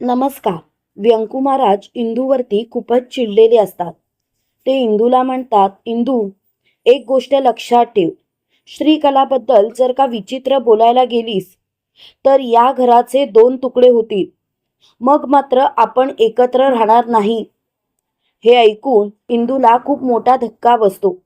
नमस्कार. व्यंकू महाराज इंदूवरती खूपच चिडलेले असतात. ते इंदूला म्हणतात इंदू एक गोष्ट लक्षात ठेव. श्रीकलाबद्दल जर का विचित्र बोलायला गेलीस तर या घराचे दोन तुकडे होतील. मग मात्र आपण एकत्र राहणार नाही. हे ऐकून इंदूला खूप मोठा धक्का बसतो.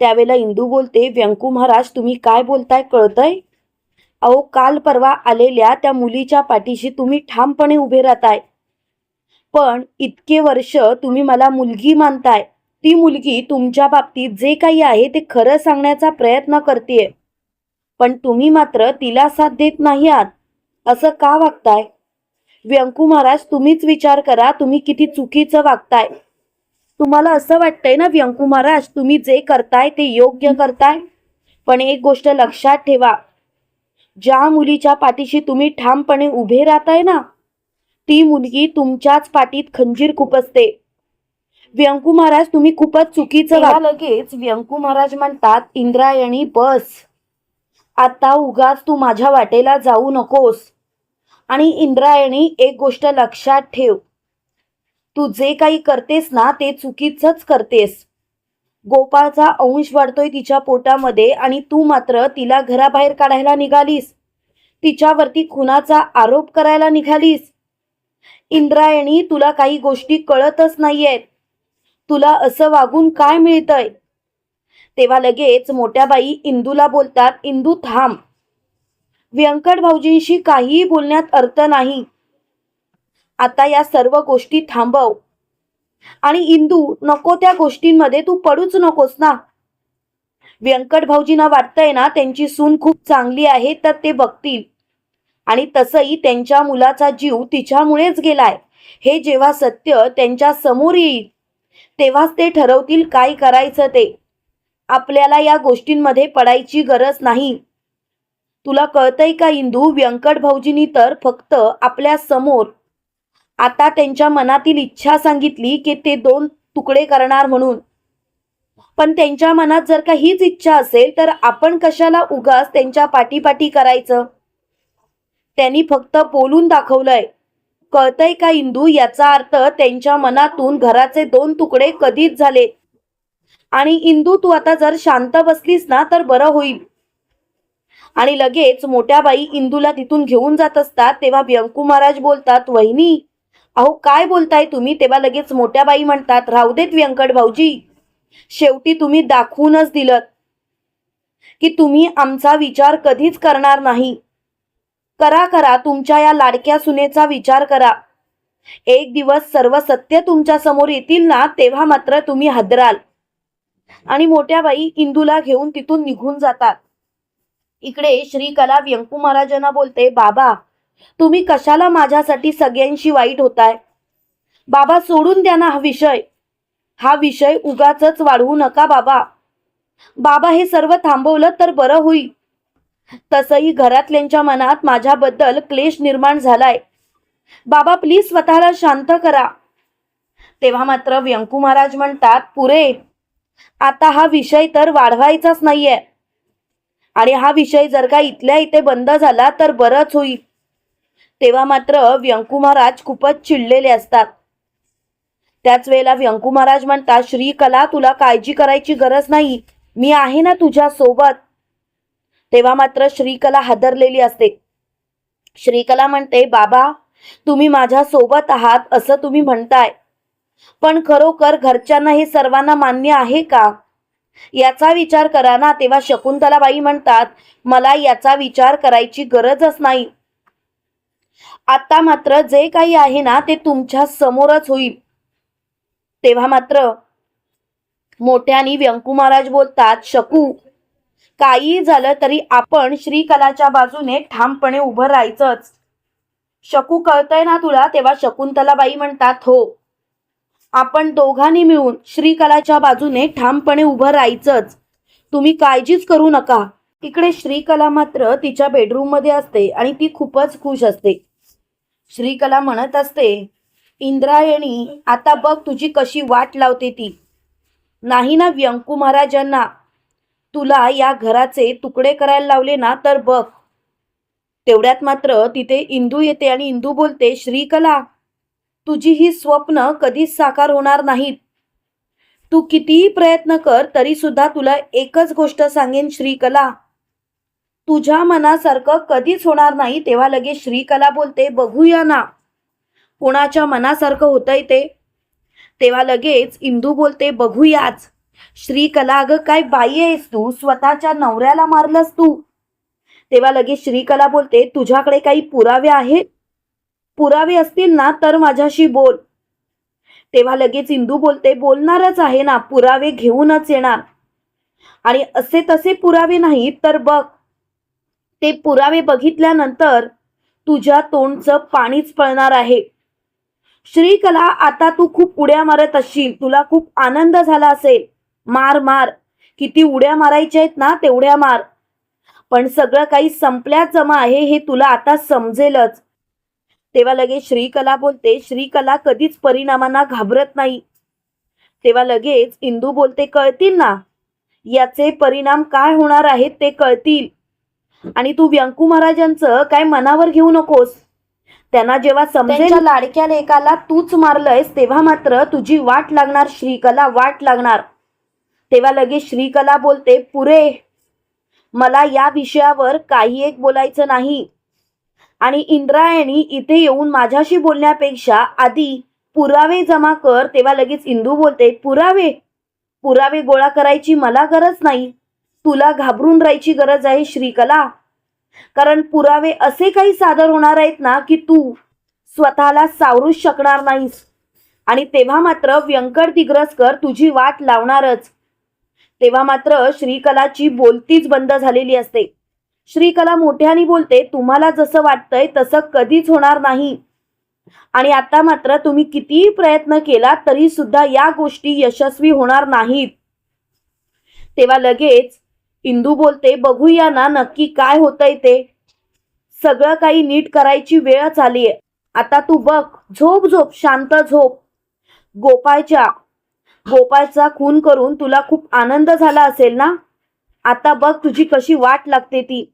त्यावेळेला इंदू बोलते व्यंकू महाराज तुम्ही काय बोलताय कळतंय? अहो काल परवा आलेल्या त्या मुलीच्या पाठीशी तुम्ही ठामपणे उभे राहताय. पण इतके वर्ष तुम्ही मला मुलगी मानताय. ती मुलगी तुमच्या बाबतीत जे काही आहे ते खरं सांगण्याचा प्रयत्न करते पण तुम्ही मात्र तिला साथ देत नाही आहात. असं का वागताय? व्यंकू महाराज तुम्हीच विचार करा तुम्ही किती चुकीचं वागताय. तुम्हाला असं वाटतंय ना व्यंकू महाराज तुम्ही जे करताय ते योग्य करताय? पण एक गोष्ट लक्षात ठेवा ज्या मुलीच्या पाठीशी तुम्ही ठामपणे उभे राहताय ना ती मुलगी तुमच्याच पाठीत खंजीर खुपसते व्यंकू महाराज तुम्ही खूपच चुकीचं लगेच व्यंकू महाराज म्हणतात इंद्रायणी बस. आता उगाच तू माझ्या वाटेला जाऊ नकोस. आणि इंद्रायणी एक गोष्ट लक्षात ठेव. तू जे काही करतेस ना ते चुकीचंच करतेस. गोपाळचा अंश वाढतोय तिच्या पोटामध्ये आणि तू मात्र तिला घराबाहेर काढायला निघालीस. तिच्यावरती खुनाचा आरोप करायला निघालीस. इंद्रायणी तुला काही गोष्टी कळतच नाहीयेत. तुला असं वागून काय मिळतंय? तेव्हा लगेच मोठ्या बाई इंदूला बोलतात इंदू थांब. व्यंकट भाऊजींशी काहीही बोलण्यात अर्थ नाही. आता या सर्व गोष्टी थांबव. आणि इंदू नको त्या गोष्टींमध्ये तू पडूच नकोस ना. व्यंकट भाऊजींना वाटतंय ना त्यांची सून खूप चांगली आहे तर ते बघतील. आणि तसंही त्यांच्या मुलाचा जीव तिच्यामुळेच गेलाय. हे जेव्हा सत्य त्यांच्यासमोर येईल तेव्हाच ते ठरवतील काय करायचं ते. आपल्याला या गोष्टींमध्ये पडायची गरज नाही. तुला कळतंय का इंदू व्यंकट भाऊजींनी तर फक्त आपल्यासमोर आता त्यांच्या मनातील इच्छा सांगितली की ते दोन तुकडे करणार म्हणून. पण त्यांच्या मनात जर का हीच इच्छा असेल तर आपण कशाला उगाच त्यांच्या पाठीपाठी करायचं? त्यांनी फक्त बोलून दाखवलंय. कळतंय का इंदू? याचा अर्थ त्यांच्या मनातून घराचे दोन तुकडे कधीच झाले. आणि इंदू तू आता जर शांत बसलीस ना तर बरं होईल. आणि लगेच मोठ्या बाई इंदूला तिथून घेऊन जात असतात तेव्हा व्यंकू महाराज बोलतात वहिनी अहो काय बोलताय तुम्ही? तेव्हा लगेच मोठ्या बाई म्हणतात राहू देत व्यंकट भाऊजी शेवटी तुम्ही दाखवूनच दिलं की तुम्ही आमचा विचार कधीच करणार नाही. करा करा तुमच्या या लाडक्या सुनेचा विचार करा. एक दिवस सर्व सत्य तुमच्यासमोर येतील ना तेव्हा मात्र तुम्ही हादराल. आणि मोठ्या बाई इंदूला घेऊन तिथून निघून जातात. इकडे श्रीकला व्यंकू महाराजांना बोलते बाबा तुम्ही कशाला माझ्यासाठी सगळ्यांशी वाईट होताय? बाबा सोडून द्या ना हा विषय. हा विषय उगाच वाढवू नका बाबा. बाबा हे सर्व थांबवलं तर बरं होईल. तसंही घरातल्यांच्या मनात माझ्याबद्दल क्लेश निर्माण झालाय. बाबा प्लीज स्वतःला शांत करा. तेव्हा मात्र व्यंकू महाराज म्हणतात पुरे आता हा विषय तर वाढवायचाच नाहीये. आणि हा विषय जर का इथल्या इथे बंद झाला तर बरंच होईल. तेव्हा मात्र व्यंकू महाराज खूपच चिडलेले असतात. त्याच वेळेला व्यंकू महाराज म्हणतात श्रीकला तुला काळजी करायची गरज नाही. मी आहे ना तुझ्या सोबत. तेव्हा मात्र श्रीकला हादरलेली असते. श्रीकला म्हणते बाबा तुम्ही माझ्या सोबत आहात असं तुम्ही म्हणताय. पण खरोखर घरच्यांना हे सर्वांना मान्य आहे का? याचा विचार करा ना. तेव्हा शकुंतलाबाई म्हणतात मला याचा विचार करायची गरजच नाही. आता मात्र जे काही आहे ना ते तुमच्या समोरच होईल. तेव्हा मात्र मोठ्यानी व्यंकू महाराज बोलतात शकू काही झालं तरी आपण श्रीकलाच्या बाजूने ठामपणे उभं राहायचंच. शकू कळतंय ना तुला? तेव्हा शकुंतलाबाई म्हणतात हो आपण दोघांनी मिळून श्रीकलाच्या बाजूने ठामपणे उभं राहायचंच. तुम्ही काळजीच करू नका. इकडे श्रीकला मात्र तिच्या बेडरूममध्ये असते आणि ती खूपच खुश असते. श्रीकला म्हणत असते इंद्रायणी आता बघ तुझी कशी वाट लावते ती. नाही ना व्यंकू महाराजांना तुला या घराचे तुकडे करायला लावले ना तर बघ. तेवढ्यात मात्र तिथे इंदू येते आणि इंदू बोलते श्रीकला तुझी ही स्वप्न कधीच साकार होणार नाहीत. तू कितीही प्रयत्न कर तरी सुद्धा तुला एकच गोष्ट सांगेन श्रीकला. तुझ्या मनासारखं कधीच होणार नाही तेव्हा लगेच श्रीकला बोलते बघूया ना. कोणाच्या मनासारखं होतंय ते? तेव्हा लगेच इंदू बोलते बघूयाच. श्रीकला अगं काय बाई आहेस तू? स्वतःच्या नवऱ्याला मारलंस तू. तेव्हा लगेच श्रीकला बोलते तुझ्याकडे काही पुरावे आहेत? पुरावे असतील ना तर माझ्याशी बोल. तेव्हा लगेच इंदू बोलते बोलणारच आहे ना पुरावे घेऊनच येणार. आणि असे तसे पुरावे नाहीत तर बघ. ते पुरावे बघितल्यानंतर तुझ्या तोंडचं पाणीच पळणार आहे. श्रीकला आता तू खूप उड्या मारत असशील तुला खूप आनंद झाला असेल. मार मार. किती उड्या मारायच्या आहेत ना तेवढ्या मार. पण सगळं काही संपल्या जमा आहे हे तुला आता समजेलच. तेव्हा लगेच श्रीकला बोलते श्रीकला कधीच परिणामांना घाबरत नाही. तेव्हा लगेच इंदू बोलते कळतील ना? याचे परिणाम काय होणार आहेत ते कळतील. आणि तू व्यंकू महाराजांचं काय मनावर घेऊ नकोस? त्यांना जेव्हा समजेल लाडक्या लेकाला तूच मारलंयस तेव्हा मात्र तुझी वाट लागणार श्रीकला वाट लागणार. तेव्हा लगेच श्रीकला बोलते पुरे मला या विषयावर काही एक बोलायचं नाही. आणि इंद्रायणी इथे येऊन माझ्याशी बोलण्यापेक्षा आधी पुरावे जमा कर. तेव्हा लगेच इंदू बोलते पुरावे पुरावे गोळा करायची मला गरज नाही. तुला घाबरून राहायची गरज आहे श्रीकला. कारण पुरावे असे काही सादर होणार आहेत ना की तू स्वतःला सावरूच शकणार नाहीस. आणि तेव्हा मात्र व्यंकट दिग्रसकर तुझी वाट लावणारच. तेव्हा मात्र श्रीकलाची बोलतीच बंद झालेली असते. श्रीकला मोठ्याने बोलते तुम्हाला जसं वाटतंय तसं कधीच होणार नाही. आणि आता मात्र तुम्ही कितीही प्रयत्न केला तरी सुद्धा या गोष्टी यशस्वी होणार नाहीत. तेव्हा लगेच इंदू बोलते बघूया ना नक्की काय होतंय ते. सगळं काही नीट करायची वेळच आली आहे. आता तू बघ झोप झोप शांत झोप. गोपाळच्या गोपाळचा खून करून तुला खूप आनंद झाला असेल ना? आता बघ तुझी कशी वाट लागते ती.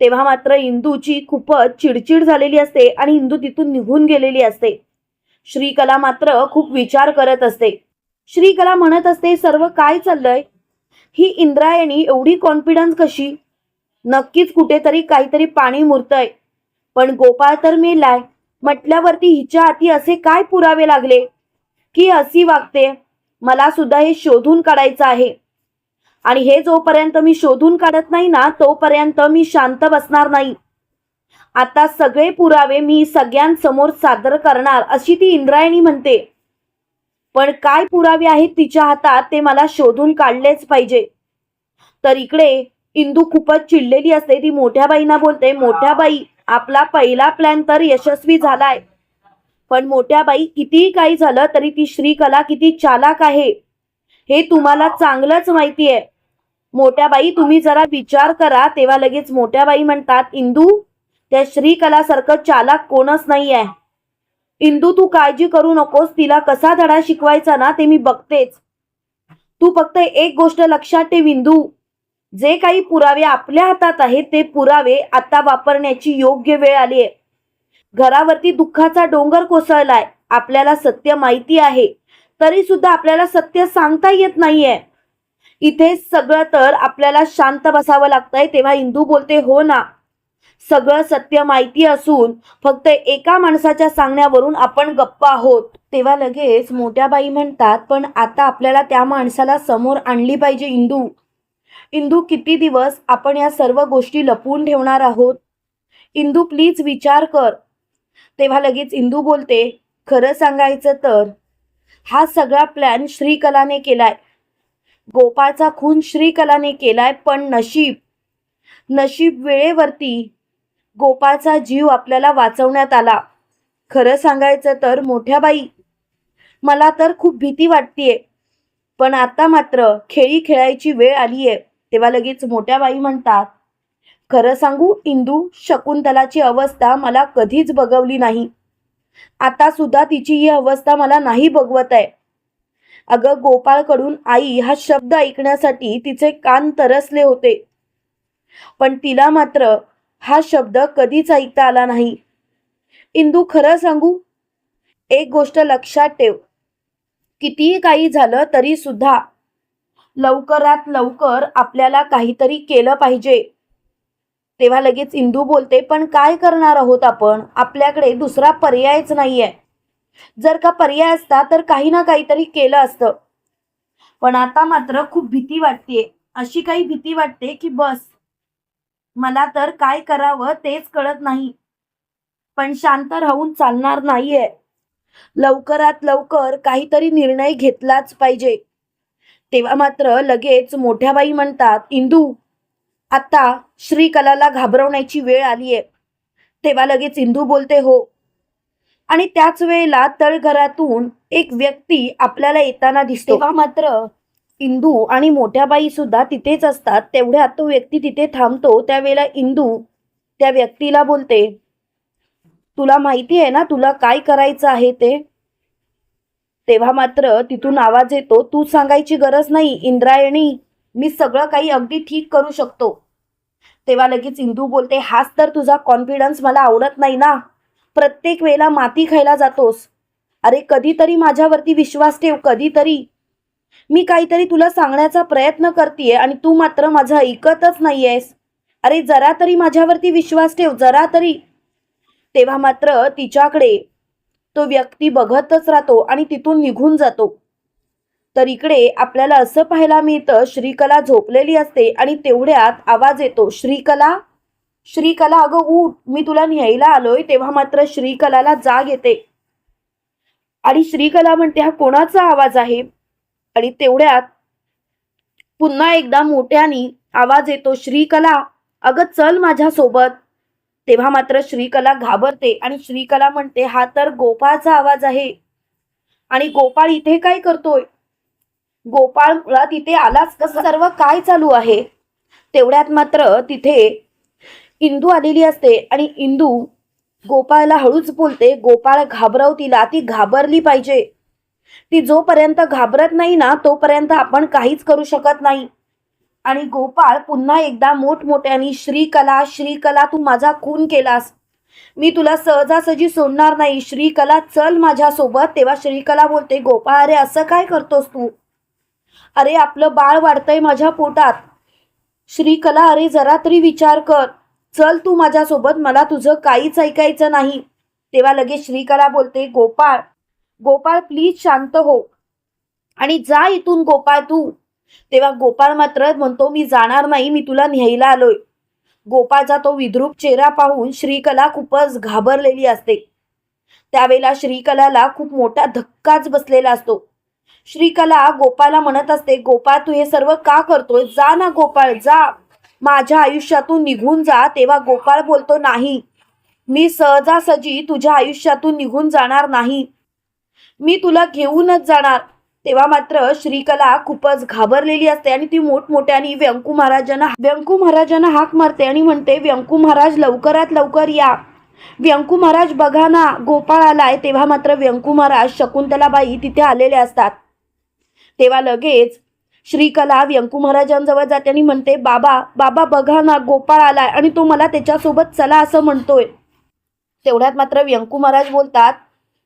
तेव्हा मात्र इंदूची खूपच चिडचिड झालेली असते आणि इंदू तिथून निघून गेलेली असते. श्रीकला मात्र खूप विचार करत असते. श्रीकला म्हणत असते सर्व काय चाललंय? ही इंद्रायणी एवढी कॉन्फिडन्स कशी? नक्कीच कुठेतरी काहीतरी पाणी मुरतंय. पण गोपाळ तर मेलाय. म्हटल्यावरती हिच्या हाती असे काय पुरावे लागले? की अशी वागते. मला सुद्धा हे शोधून काढायचं आहे. आणि हे जोपर्यंत मी शोधून काढत नाही ना तोपर्यंत मी शांत बसणार नाही. आता सगळे पुरावे मी सगळ्यांसमोर सादर करणार अशी ती इंद्रायणी म्हणते. पण काय पुरावे आहेत तिच्या हातात ते मला शोधून काढलेच पाहिजे. तर इकडे इंदू खूपच चिडलेली असते. ती मोठ्या बाईंना बोलते मोठ्या बाई आपला पहिला प्लॅन तर यशस्वी झालाय. पण मोठ्या बाई कितीही काही झालं तरी ती श्रीकला किती चालाक आहे हे तुम्हाला चांगलंच माहिती आहे मोठ्या बाई तुम्ही जरा विचार करा. तेव्हा लगेच मोठ्या बाई म्हणतात इंदू त्या श्रीकलासारखं चालाक कोणच नाही आहे इंदू तू काळजी करू नकोस. तिला कसा धडा शिकवायचा ना ते मी बघतेच. तू फक्त एक गोष्ट लक्षात ठेव इंदू. जे काही पुरावे आपल्या हातात आहेत ते पुरावे आता वापरण्याची योग्य वेळ आली आहे. घरावरती दुःखाचा डोंगर कोसळलाय. आपल्याला सत्य माहिती आहे. तरी सुद्धा आपल्याला सत्य सांगता येत नाहीये. इथे सगळं तर आपल्याला शांत बसावं लागतंय तेव्हा इंदू बोलते हो ना. सगळं सत्य माहिती असून फक्त एका माणसाच्या सांगण्यावरून आपण गप्प आहोत. तेव्हा लगेच मोठ्या बाई म्हणतात पण आता आपल्याला त्या माणसाला समोर आणली पाहिजे इंदू. इंदू किती दिवस आपण या सर्व गोष्टी लपवून ठेवणार आहोत? इंदू प्लीज विचार कर. तेव्हा लगेच इंदू बोलते खरं सांगायचं तर हा सगळा प्लॅन श्रीकलाने केलाय. गोपाळचा खून श्रीकलाने केलाय पण नशीब नशीब वेळेवरती गोपाळचा जीव आपल्याला वाचवण्यात आला. खरं सांगायचं तर मोठ्या बाई मला तर खूप भीती वाटतेय. पण आता मात्र खेळी खेळायची वेळ आली आहे तेव्हा लगेच मोठ्या बाई म्हणतात खरं सांगू इंदू शकुंतलाची अवस्था मला कधीच बघवली नाही. आता सुद्धा तिची ही अवस्था मला नाही बघवत आहे. अगं गोपाळकडून आई हा शब्द ऐकण्यासाठी तिचे कान तरसले होते. पण तिला मात्र हा शब्द कधीच ऐकता आला नाही. इंदू खरं सांगू? एक गोष्ट लक्षात ठेव. कितीही काही झालं तरी सुद्धा लवकरात लवकर आपल्याला काहीतरी केलं पाहिजे. तेव्हा लगेच इंदू बोलते पण काय करणार आहोत आपण? आपल्याकडे दुसरा पर्यायच नाहीये. जर का पर्याय असता तर काही ना काहीतरी केलं असतं. पण आता मात्र खूप भीती वाटतेय. अशी काही भीती वाटते की बस मला तर काय करावं तेच कळत नाही. पण शांत राहून चालणार नाहीये. लवकरात लवकर काहीतरी निर्णय घेतलाच पाहिजे. तेव्हा मात्र लगेच मोठ्या बाई म्हणतात इंदू आता श्रीकलाला घाबरवण्याची वेळ आलीये. तेव्हा लगेच इंदू बोलते हो. आणि त्याच वेळेला तळघरातून एक व्यक्ती आपल्याला येताना दिसतो. तेव्हा मात्र इंदू आणि मोठ्या बाई सुद्धा तिथेच असतात. तेवढ्यात तो व्यक्ती तिथे थांबतो. त्यावेळेला इंदू त्या व्यक्तीला बोलते तुला माहिती आहे ना तुला काय करायचं आहे ते? तेव्हा मात्र तिथून आवाज येतो तू सांगायची गरज नाही इंद्रायणी मी सगळं काही अगदी ठीक करू शकतो. तेव्हा लगेच इंदू बोलते हाच तर तुझा कॉन्फिडन्स मला आवडत नाही ना. प्रत्येक वेळेला माती खायला जातोस. अरे कधीतरी माझ्यावरती विश्वास ठेव कधीतरी. मी काहीतरी तुला सांगण्याचा प्रयत्न करतेय आणि तू मात्र माझं ऐकतच नाहीयेस. अरे जरा तरी माझ्यावरती विश्वास ठेव जरा तरी. तेव्हा मात्र तिच्याकडे तो व्यक्ती बघतच राहतो आणि तिथून निघून जातो. तर इकडे आपल्याला असं पाहायला मिळतं श्रीकला झोपलेली असते आणि तेवढ्यात आवाज येतो श्रीकला श्रीकला अगं उठ मी तुला न्यायला आलोय. तेव्हा मात्र श्रीकलाला जाग येते. आणि श्रीकला म्हणते हा कोणाचा आवाज आहे? आणि तेवढ्यात पुन्हा एकदा मोठ्याने आवाज येतो श्रीकला अगं चल माझ्या सोबत तेव्हा मात्र श्रीकला घाबरते आणि श्रीकला म्हणते हा तर गोपाळचा आवाज आहे. आणि गोपाळ इथे काय करतोय? गोपाळ मुळात इथे आलाच कसं सर्व काय चालू आहे? तेवढ्यात मात्र तिथे इंदू आलेली असते आणि इंदू गोपाळला हळूच बोलते गोपाळ घाबरव तिला ती घाबरली पाहिजे. ती जोपर्यंत घाबरत नाही ना तोपर्यंत आपण काहीच करू शकत नाही. आणि गोपाळ पुन्हा एकदा मोठमोठ्याने श्रीकला श्रीकला तू माझा खून केलास. मी तुला सहजासहजी सोडणार नाही. श्रीकला चल माझ्यासोबत. तेव्हा श्रीकला बोलते गोपाळ अरे असं काय करतोस तू? अरे आपलं बाळ वाढतंय माझ्या पोटात. श्रीकला अरे जरा तरी विचार कर. चल तू माझ्यासोबत मला तुझं काहीच ऐकायचं नाही. तेव्हा लगेच श्रीकला बोलते गोपाळ गोपाळ प्लीज शांत हो. आणि जा इथून गोपाळ तू. तेव्हा गोपाळ मात्र म्हणतो मी जाणार नाही मी तुला न्यायला आलोय. गोपाळचा तो विद्रूप चेहरा पाहून श्रीकला खूपच घाबरलेली असते. त्यावेळेला श्रीकलाला खूप मोठा धक्काच बसलेला असतो. श्रीकला गोपाळला म्हणत असते गोपाळ तू हे सर्व का करतोय? जा ना गोपाळ जा. माझ्या आयुष्यातून निघून जा. तेव्हा गोपाळ बोलतो नाही. मी सहजासहजी तुझ्या आयुष्यातून निघून जाणार नाही. मी तुला घेऊनच जाणार. तेव्हा मात्र श्रीकला खूपच घाबरलेली असते आणि ती मोठमोठ्याने व्यंकू महाराजांना व्यंकू महाराजांना हाक मारते आणि म्हणते व्यंकू महाराज लवकरात लवकर या. व्यंकू महाराज बघा ना गोपाळ आलाय. तेव्हा मात्र व्यंकू महाराज शकुंतलाबाई तिथे आलेले असतात. तेव्हा लगेच श्रीकला व्यंकू महाराजांजवळ जाते आणि म्हणते बाबा बाबा बघा ना गोपाळ आलाय आणि तो मला त्याच्यासोबत चला असं म्हणतोय. तेवढ्यात मात्र व्यंकू महाराज बोलतात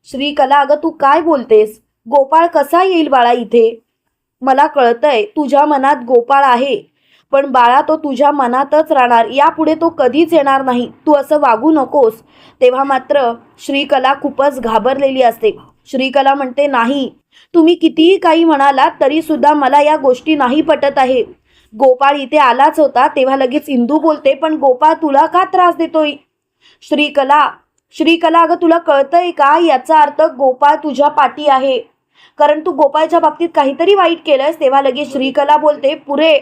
श्रीकला अगं तू काय बोलतेस? गोपाळ कसा येईल बाळा इथे? मला कळतंय तुझ्या मनात गोपाळ आहे पण बाळा तो तुझ्या मनातच राहणार. यापुढे तो कधीच येणार नाही. तू असं वागू नकोस. तेव्हा मात्र श्रीकला खूपच घाबरलेली असते. श्रीकला म्हणते नाही. तुम्ही कितीही काही म्हणालात तरी सुद्धा मला या गोष्टी नाही पटत आहे. गोपाळ इथे आलाच होता तेव्हा लगेच इंदू बोलते पण गोपाळ तुला का त्रास देतोय? श्रीकला श्रीकला अगं तुला कळतंय का? याचा अर्थ गोपाळ तुझ्या पाठी आहे. कारण तू गोपाळच्या बाबतीत काहीतरी वाईट केलंयस तेव्हा लगेच श्रीकला बोलते पुरे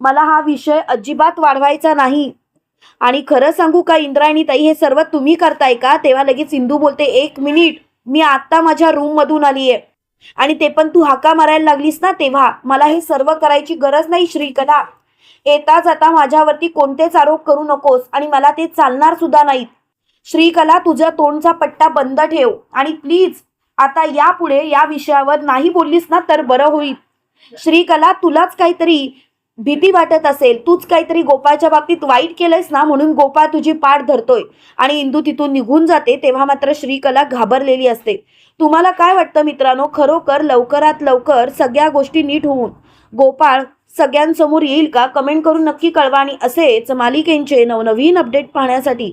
मला हा विषय अजिबात वाढवायचा नाही. आणि खरं सांगू का इंद्रायणी ताई हे सर्व तुम्ही करताय का? तेव्हा लगेच इंदू बोलते एक मिनिट मी आत्ता माझ्या रूम मधून आली आहे आणि ते पण तू हाका मारायला लागलीस ना तेव्हा? मला हे सर्व करायची गरज नाही श्रीकला. येता जाता माझ्यावरती कोणतेच आरोप करू नकोस आणि मला ते चालणार सुद्धा नाहीत. श्रीकला तुझ्या तोंडचा पट्टा बंद ठेव. आणि प्लीज आता यापुढे या विषयावर नाही बोललीस ना तर बरं होईल. श्रीकला तुलाच काहीतरी भीती वाटत असेल. तूच काहीतरी गोपाळच्या बाबतीत वाईट केलंयस ना म्हणून गोपाळ तुझी पाठ धरतोय. आणि इंदू तिथून निघून जाते तेव्हा मात्र श्रीकला घाबरलेली असते. तुम्हाला काय वाटतं मित्रांनो? खरोखर लवकरात लवकर सगळ्या गोष्टी नीट होऊन. गोपाळ सगळ्यांसमोर येईल का? कमेंट करून नक्की कळवा. आणि असेच मालिकेंचे नवनवीन अपडेट पाहण्यासाठी